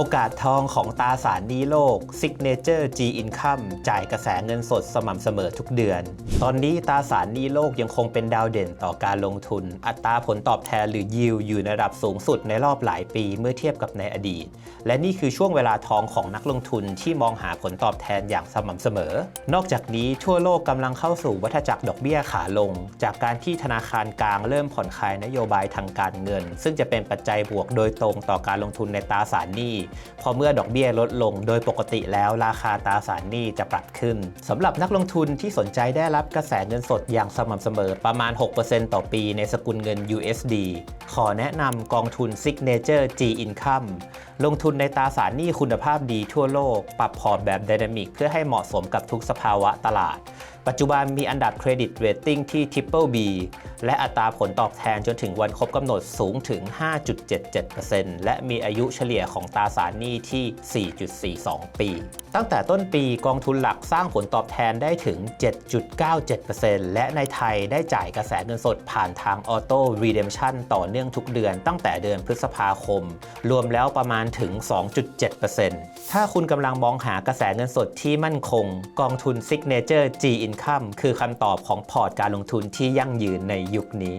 โอกาสทองของตราสารนี้โลก Signature G Income จ่ายกระแสเงินสดสม่ำเสมอทุกเดือน ตอนนี้ตราสารนี้โลกยังคงเป็นดาวเด่นต่อการลงทุน อัตราผลตอบแทนหรือ yield อยู่ในระดับสูงสุดในรอบหลายปีเมื่อเทียบกับในอดีต และนี่คือช่วงเวลาทองของนักลงทุนที่มองหาผลตอบแทนอย่างสม่ำเสมอ นอกจากนี้ทั่วโลกกำลังเข้าสู่วัฏจักรดอกเบี้ยขาลง จากการที่ธนาคารกลางเริ่มผ่อนคลายนโยบายทางการเงิน ซึ่งจะเป็นปัจจัยบวกโดยตรงต่อการลงทุนในตราสารหนี้พอเมื่อดอกเบี้ยลดลง โดยปกติแล้วราคาตราสารหนี้จะปรับขึ้นสำหรับนักลงทุนที่สนใจได้รับกระแสเงินสดอย่างสม่ำเสมอประมาณ 6%ต่อปีในสกุลเงิน USD ขอแนะนำกองทุน Signature G Income ลงทุนในตราสารหนี้คุณภาพดีทั่วโลก ปรับพอร์ตแบบไดนามิกเพื่อให้เหมาะสมกับทุกสภาวะตลาด ปัจจุบันมีอันดับเครดิตเรตติ้งที่ Triple B และอัตราผลตอบแทนจนถึงวันครบกำหนดสูงถึง 5.77%และมีอายุเฉลี่ยของตราสารหนี้ที่ 4.42 ปี ตั้งแต่ต้นปีกองทุนหลักสร้างผลตอบแทนได้ถึง 7.97%และในไทยได้จ่ายกระแสเงินสดผ่านทางออโต้รีเดมชันต่อเนื่องทุกเดือนตั้งแต่เดือนพฤษภาคม รวมแล้วประมาณถึง 2.7%ถ้าคุณกำลังมองหากระแสเงินสดที่มั่นคง กองทุน Signature G Income คือคำตอบของพอร์ตการลงทุนที่ยั่งยืนในยุคนี้